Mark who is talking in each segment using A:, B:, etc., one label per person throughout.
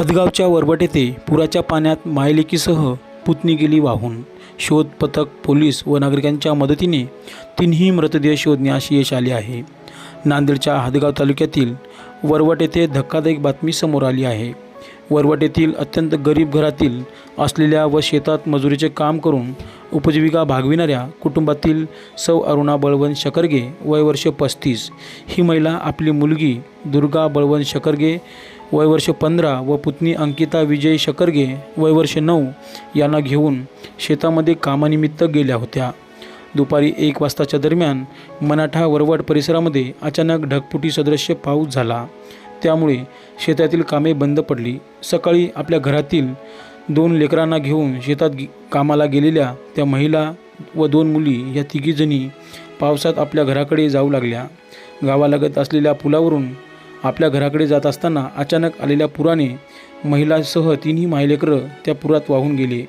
A: हदगावच्या वरबट येथे पुराच्या पाण्यात मायलेकीसह पुतणी गेली वाहून. शोध पथक पोलीस व नागरिकांच्या मदतीने तिन्ही मृतदेह शोधण्यास यश आले आहे. नांदेडच्या हदगाव तालुक्यातील वरवट येथे धक्कादायक बातमी समोर आली आहे. वरवट येथील अत्यंत गरीब घरातील असलेल्या व शेतात मजुरीचे काम करून उपजीविका भागविणाऱ्या कुटुंबातील सौ अरुणा बळवंत शकरगे वय वर्ष पस्तीस. ही महिला आपली मुलगी दुर्गा बळवंत शकरगे वय वर्ष पंधरा व पुतणी अंकिता विजय शकरगे वय वर्ष नऊ यांना घेऊन शेतामध्ये कामानिमित्त गेल्या होत्या. दुपारी एक वाजताच्या दरम्यान मनाठा वरवट परिसरामध्ये अचानक ढगफुटी सदृश्य पाऊस झाला. त्यामुळे शेतातील कामे बंद पडली. सकाळी आपल्या घरातील दोन लेकरांना घेऊन शेतात कामाला गेलेल्या त्या महिला व दोन मुली या तिघीजणी पावसात आपल्या घराकडे जाऊ लागल्या. गावालगत असलेल्या पुलावरून आपल्या घराकडे जात असताना अचानक आलेल्या पुराने महिलासह तिन्ही मायलेकरं त्या पुरात वाहून गेले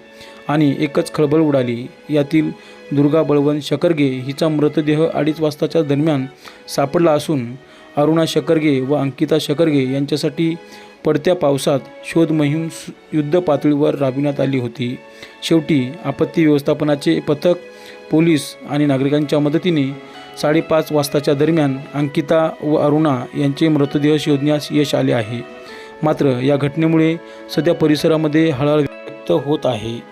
A: आणि एकच खळबळ उडाली. यातील दुर्गा बळवंत शकरगे हिचा मृतदेह अडीच वाजताच्या दरम्यान सापडला असून अरुणा शकरगे व अंकिता शकरगे यांच्यासाठी पडत्या पावसात शोध मोहीम सु- युद्ध पातळीवर राबविण्यात आली होती. शेवटी आपत्ती व्यवस्थापनाचे पथक पोलीस आणि नागरिकांच्या मदतीने साडेपाच वाजताच्या दरम्यान अंकिता व अरुणा यांचे मृतदेह शोधण्यास यश आले आहे. मात्र या घटनेमुळे सध्या परिसरामध्ये हळहळ व्यक्त होत आहे.